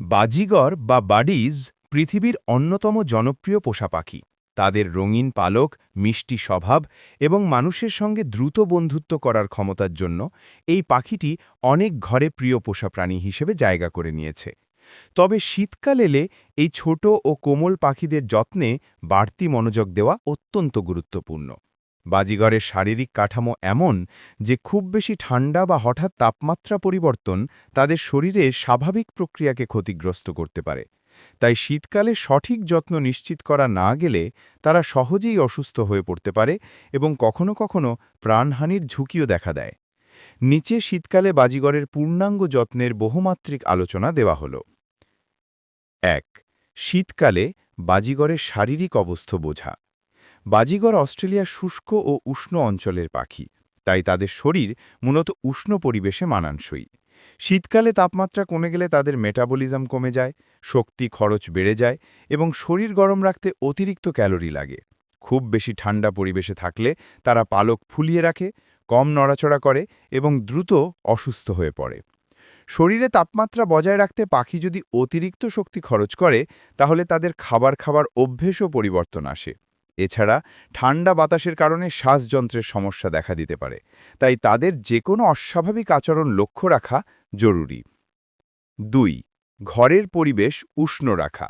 বাজিগর বা বাডিজ পৃথিবীর অন্যতম জনপ্রিয় পোষা পাখি। তাদের রঙিন পালক, মিষ্টি স্বভাব এবং মানুষের সঙ্গে দ্রুত বন্ধুত্ব করার ক্ষমতার জন্য এই পাখিটি অনেক ঘরে প্রিয় পোষা প্রাণী হিসেবে জায়গা করে নিয়েছে। তবে শীতকাল এলে এই ছোট ও কোমল পাখিদের যত্নে বাড়তি মনোযোগ দেওয়া অত্যন্ত গুরুত্বপূর্ণ। বাজিগরের শারীরিক কাঠামো এমন যে খুব বেশি ঠান্ডা বা হঠাৎ তাপমাত্রা পরিবর্তন তাদের শরীরে স্বাভাবিক প্রক্রিয়াকে ক্ষতিগ্রস্ত করতে পারে। তাই শীতকালে সঠিক যত্ন নিশ্চিত করা না গেলে তারা সহজেই অসুস্থ হয়ে পড়তে পারে এবং কখনো কখনো প্রাণহানির ঝুঁকিও দেখা দেয়। নিচে শীতকালে বাজিগরের পূর্ণাঙ্গ যত্নের বহুমাত্রিক আলোচনা দেওয়া হল। এক, শীতকালে বাজিগরের শারীরিক অবস্থা বোঝা। বাজিগর অস্ট্রেলিয়ার শুষ্ক ও উষ্ণ অঞ্চলের পাখি, তাই তাদের শরীর মূলত উষ্ণ পরিবেশে মানানসই। শীতকালে তাপমাত্রা কমে গেলে তাদের মেটাবলিজম কমে যায়, শক্তি খরচ বেড়ে যায় এবং শরীর গরম রাখতে অতিরিক্ত ক্যালোরি লাগে। খুব বেশি ঠান্ডা পরিবেশে থাকলে তারা পালক ফুলিয়ে রাখে, কম নড়াচড়া করে এবং দ্রুত অসুস্থ হয়ে পড়ে। শরীরে তাপমাত্রা বজায় রাখতে পাখি যদি অতিরিক্ত শক্তি খরচ করে, তাহলে তাদের খাবার খাবার অভ্যেসও পরিবর্তন আসে। এছাড়া ঠান্ডা বাতাসের কারণে শ্বাসযন্ত্রের সমস্যা দেখা দিতে পারে। তাই তাদের যে কোনো অস্বাভাবিক আচরণ লক্ষ্য রাখা জরুরি। দুই, ঘরের পরিবেশ উষ্ণ রাখা।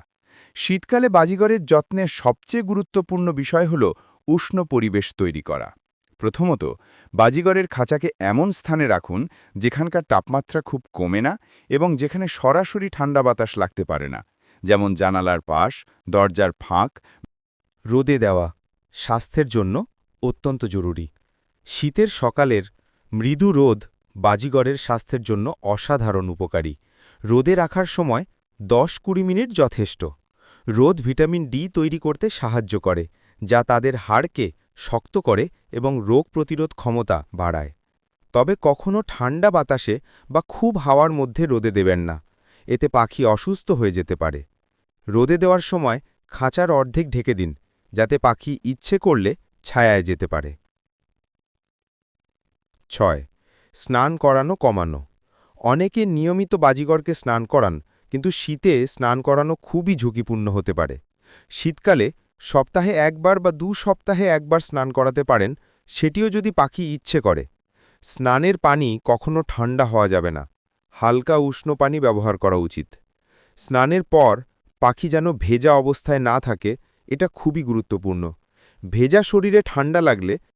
শীতকালে বাজিগরের যত্নের সবচেয়ে গুরুত্বপূর্ণ বিষয় হল উষ্ণ পরিবেশ তৈরি করা। প্রথমত, বাজিগরের খাঁচাকে এমন স্থানে রাখুন যেখানকার তাপমাত্রা খুব কমে না এবং যেখানে সরাসরি ঠান্ডা বাতাস লাগতে পারে না। যেমন জানালার পাশ, দরজার ফাঁক রোদে দেওয়া স্বাস্থ্যের জন্য অত্যন্ত জরুরি। শীতের সকালের মৃদু রোদ বাজিগরের স্বাস্থ্যের জন্য অসাধারণ উপকারী। রোদে রাখার সময় দশ কুড়ি মিনিট যথেষ্ট। রোদ ভিটামিন ডি তৈরি করতে সাহায্য করে, যা তাদের হাড়কে শক্ত করে এবং রোগ প্রতিরোধ ক্ষমতা বাড়ায়। তবে কখনো ঠান্ডা বাতাসে বা খুব হাওয়ার মধ্যে রোদে দেবেন না। এতে পাখি অসুস্থ হয়ে যেতে পারে। রোদে দেওয়ার সময় খাঁচার অর্ধেক ঢেকে দিন। যাতে পাখি ইচ্ছে করলে ছায়ায় যেতে পারে। ছয়, স্নান করানো কমানো। অনেকে নিয়মিত বাজিগরকে স্নান করান, কিন্তু শীতে স্নান করানো খুবই ঝুঁকিপূর্ণ হতে পারে। শীতকালে সপ্তাহে একবার বা দু সপ্তাহে একবার স্নান করাতে পারেন, সেটিও যদি পাখি ইচ্ছে করে। স্নানের পানি কখনো ঠান্ডা হওয়া যাবে না। হালকা উষ্ণ পানি ব্যবহার করা উচিত। স্নানের পর পাখি যেন ভেজা অবস্থায় না থাকে এটা খুবই গুরুত্বপূর্ণ। ভেজা শরীরে ঠান্ডা লাগলে